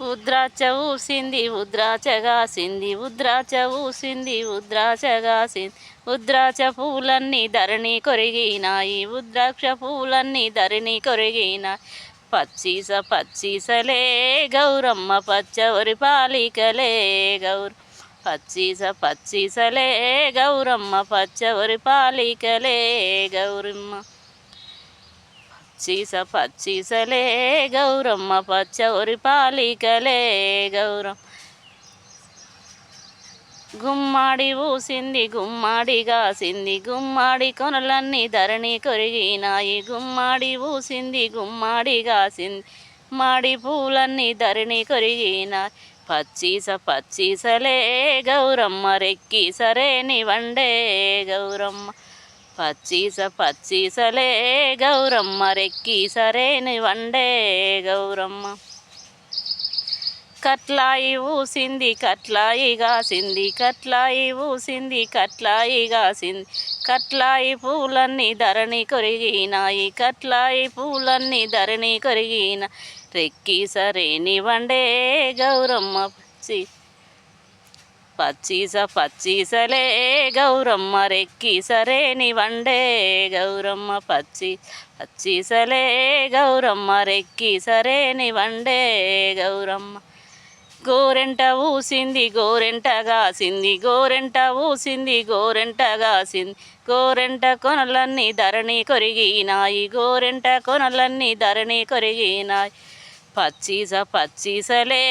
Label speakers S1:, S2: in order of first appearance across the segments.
S1: ఉద్రాచ ఊసింది ఉద్రాచగాసింది ఉద్రాచ ఊసింది ఉద్రాచగాసింది ఉద్రాచ పూలన్నీ ధరణి కొరిగినాయి ఉద్రాక్ష పూలన్నీ ధరణి కొరిగినాయి. పచ్చీస పచ్చీసలే గౌరమ్మ పచ్చవరి పాలికలే గౌర. పచ్చీస పచ్చీసలే గౌరమ్మ పచ్చవరి పాలికలే గౌరమ్మ. పచ్చిస పచ్చిసలే గౌరమ్మ పచ్చౌరి పాలికలే గౌరమ్మ గుమ్మాడి ఊసింది గుమ్మాడి గాసింది గుమ్మాడి కొనలన్నీ ధరణి కొరిగినాయి. గుమ్మాడి ఊసింది గుమ్మాడి గాసింది మాడి పూలన్నీ ధరణి కొరిగినాయి. పచ్చిస పచ్చిసలే గౌరమ్మ రెక్కి సరేని వండే గౌరమ్మ. పచ్చీస పచ్చీసలే గౌరమ్మ రెక్కి సరేని వండే గౌరమ్మ. కట్లాయి ఊసింది కట్లాయి గాసింది కట్లాయి ఊసింది కట్లాయి గాసింది. కట్లాయి పూలన్నీ ధరణి కొరిగినాయి కట్లాయి పూలన్నీ ధరణి కొరిగిన. రెక్కి సరేని వండే గౌరమ్మ పచ్చి పచ్చీస పచ్చీసలే గౌరమ్మ రెక్కి సరేని వండే గౌరమ్మ పచ్చి పచ్చీసలే గౌరమ్మ రెక్కి సరేని వండే గౌరమ్మ. గోరెంట ఊసింది గోరెంట గాసింది గోరెంట ఊసింది గోరెంట గాసింది. గోరెంట కొనలన్నీ ధరణి కొరిగినాయి గోరెంట కొనలన్నీ ధరణి కొరిగినాయి. పచ్చీస పచ్చిసలే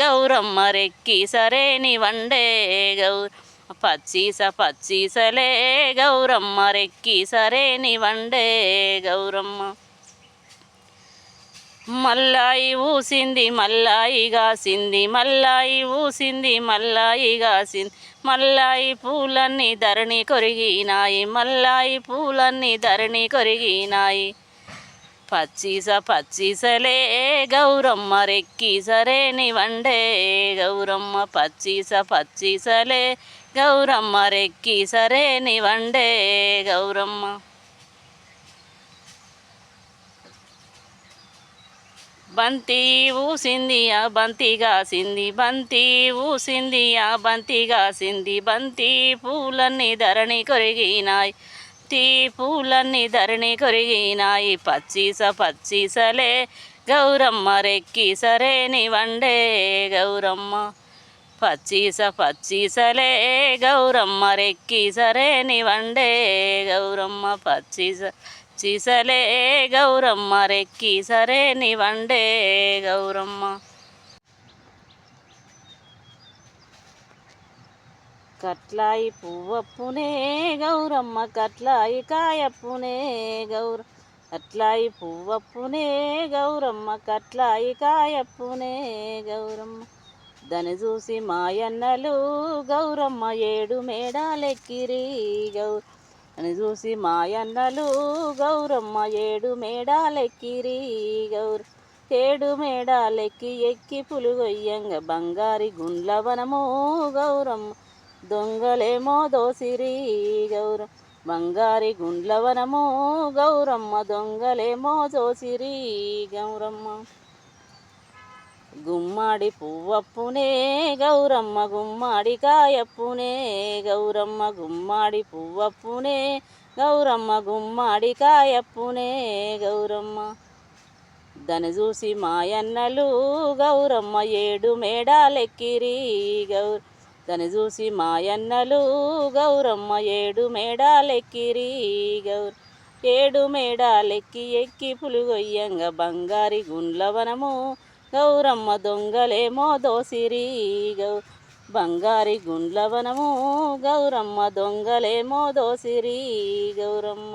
S1: గౌరమ్మ రెక్కి సరేని వండే గౌర పచ్చిస పచ్చిసలే గౌరమ్మ రెక్కి సరేని వండే గౌరమ్మ. మల్లాయి ఊసింది మల్లాయి గాసింది మల్లాయి ఊసింది మల్లాయి గాసింది. మల్లాయి పూలన్నీ ధరణి కొరిగినాయి మల్లాయి పూలన్నీ ధరణి కొరిగినాయి. పచ్చీస పచ్చీసలే గౌరమ్మ రెక్కి సరే వండే గౌరమ్మ పచ్చీస పచ్చీసలే గౌరమ్మ రెక్కి సరే వండే గౌరమ్మ. బంతి ఊసిందియా బంతిగా బంతి గాసింది బంతి ఊసిందియా ఆ బంతి గాసింది బంతి పూలన్నీ ధరణి కొరిగినాయి. పూలన్నీ ధరణి కొరిగినాయి. పచ్చీస పచ్చీసలే గౌరమ్మ రెక్కి సరేని వండే గౌరమ్మ. పచ్చీస పచ్చీసలే గౌరమ్మ రెక్కి సరేని వండే గౌరమ్మ. పచ్చీస చీసలే గౌరమ్మ రెక్కి సరేని వండే గౌరమ్మ. కట్లాయి పువ్వప్పునే గౌరమ్మ కట్లాయి కాయప్పునే గౌర అట్లాయి పువ్వప్పునే గౌరమ్మ కట్లాయి కాయప్పునే గౌరమ్మ. దాన్ని చూసి మాయన్నలు గౌరమ్మ ఏడు మేడాలెక్కిరి గౌర అని చూసి మాయన్నలు గౌరమ్మ ఏడు మేడాలెక్కిరి గౌర ఏడు మేడాలెక్కి ఎక్కి పులుగొయ్యంగ బంగారి గుండ్లవనము గౌరమ్మ. దొంగలేమో దోసిరి గౌరం బంగారి గుండ్లవనము గౌరమ్మ దొంగలేమో దోసిరి గౌరమ్మ. గుమ్మాడి పువ్వప్పునే గౌరమ్మ గుమ్మాడి కాయప్పునే గౌరమ్మ గుమ్మాడి పువ్వప్పునే గౌరమ్మ గుమ్మాడి కాయప్పునే గౌరమ్మ. దను చూసి మాయన్నలు గౌరమ్మ ఏడు మేడాలెక్కిరి గౌర తను చూసి మాయన్నలు గౌరమ్మ ఏడు మేడాలెక్కిరి గౌర్. ఏడు మేడాలెక్కి ఎక్కి పులుగొయ్యంగ బంగారి గుండ్లవనము గౌరమ్మ దొంగలేమో దోసిరి గౌ బంగారి గుండ్లవనము గౌరమ్మ దొంగలేమో దోసిరి గౌరమ్మ.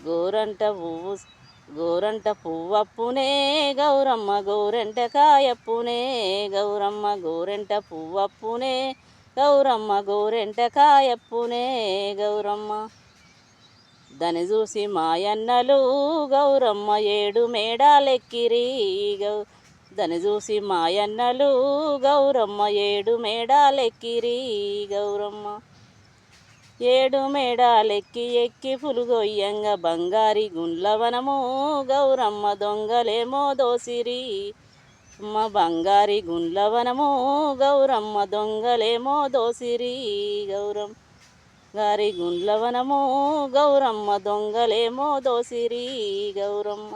S1: గోరంట పువ్వు గోరంట పువ్వప్పునే గౌరమ్మ గోరెంట కాయప్పునే గౌరమ్మ గోరెంట పువ్వప్పునే గౌరమ్మ గోరెంట కాయప్పునే గౌరమ్మ. దాన్ని చూసి మాయన్నలు గౌరమ్మ ఏడు మేడాలెక్కిరి గౌ దాన్ని చూసి మాయన్నలు గౌరమ్మ ఏడు మేడాలెక్కిరి గౌరమ్మ. ఏడు మేడాలెక్కి ఎక్కి పులుగొయ్యంగ బంగారి గుండ్లవనము గౌరమ్మ దొంగలేమో దోసిరి. అమ్మ బంగారి గుండ్లవనము గౌరమ్మ దొంగలేమో దోసిరి. గౌరమ్మ గారి గుండ్లవనము గౌరమ్మ దొంగలేమో దోసిరి. గౌరమ్మ